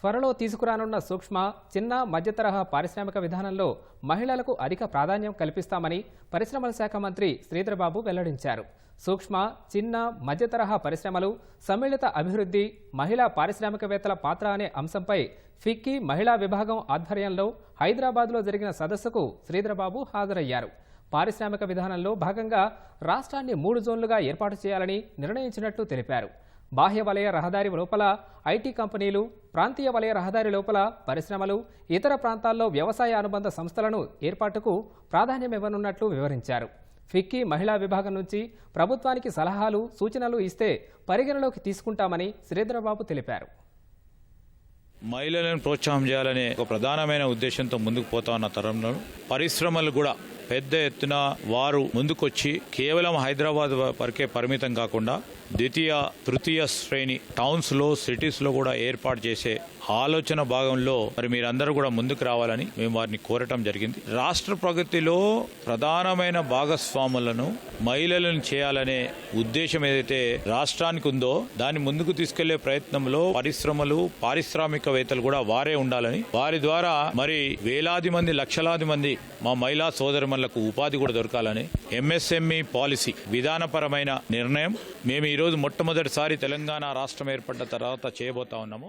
త్వరలో తీసుకురానున్న సూక్ష్మ చిన్న మధ్యతరహా పారిశ్రామిక విధానంలో మహిళలకు అధిక ప్రాధాన్యం కల్పిస్తామని పరిశ్రమల శాఖ మంత్రి శ్రీధర్బాబు వెల్లడించారు. సూక్ష్మ చిన్న మధ్యతరహా పరిశ్రమలు సమ్మిళిత అభివృద్ధి మహిళా పారిశ్రామికవేత్తల పాత్ర అనే అంశంపై ఫిక్కీ మహిళా విభాగం ఆధ్వర్యంలో హైదరాబాద్లో జరిగిన సదస్సుకు శ్రీధర్బాబు హాజరయ్యారు. పారిశ్రామిక విధానంలో భాగంగా రాష్ట్రాన్ని మూడు జోన్లుగా ఏర్పాటు చేయాలని నిర్ణయించినట్లు తెలిపారు. బాహ్య వలయ రహదారి లోపల ఐటీ కంపెనీలు ప్రాంతీయ వలయ రహదారి లోపల పరిశ్రమలు ఇతర ప్రాంతాల్లో వ్యవసాయ అనుబంధ సంస్థలను ఏర్పాటుకు ప్రాధాన్యమివ్వనున్నట్లు వివరించారు. ఫిక్కీ మహిళా విభాగం నుంచి ప్రభుత్వానికి సలహాలు సూచనలు ఇస్తే పరిగణలోకి తీసుకుంటామని శ్రీధరబాబు తెలిపారు. మహిళలను ప్రోత్సాహం చేయాలనే ఒక ప్రధానమైన ఉద్దేశంతో ముందుకు పోతా ఉన్న తరంలో పరిశ్రమలు కూడా పెద్ద ఎత్తున వారు ముందుకొచ్చి కేవలం హైదరాబాద్ వరకే పరిమితం కాకుండా ద్వితీయ తృతీయ శ్రేణి టౌన్స్లో సిటీస్లో కూడా ఏర్పాటు చేసే ఆలోచన భాగంలో మరి మీరందరూ కూడా ముందుకు రావాలని మేము వారిని కోరటం జరిగింది. రాష్ట్ర ప్రగతిలో ప్రధానమైన భాగస్వాములను మహిళలను చేయాలనే ఉద్దేశం ఏదైతే రాష్ట్రానికి ఉందో దాన్ని ముందుకు తీసుకెళ్ళే ప్రయత్నంలో పరిశ్రమలు పారిశ్రామికవేత్తలు కూడా వారే ఉండాలని వారి ద్వారా మరి వేలాది మంది లక్షలాది మంది మా మహిళా సోదరుమణులకు ఉపాధి కూడా దొరకాలని ఎంఎస్ఎంఈ పాలసీ విధానపరమైన నిర్ణయం మేము ఈరోజు మొట్టమొదటిసారి తెలంగాణ రాష్ట్రం ఏర్పడ్డ తర్వాత చేయబోతా ఉన్నాము.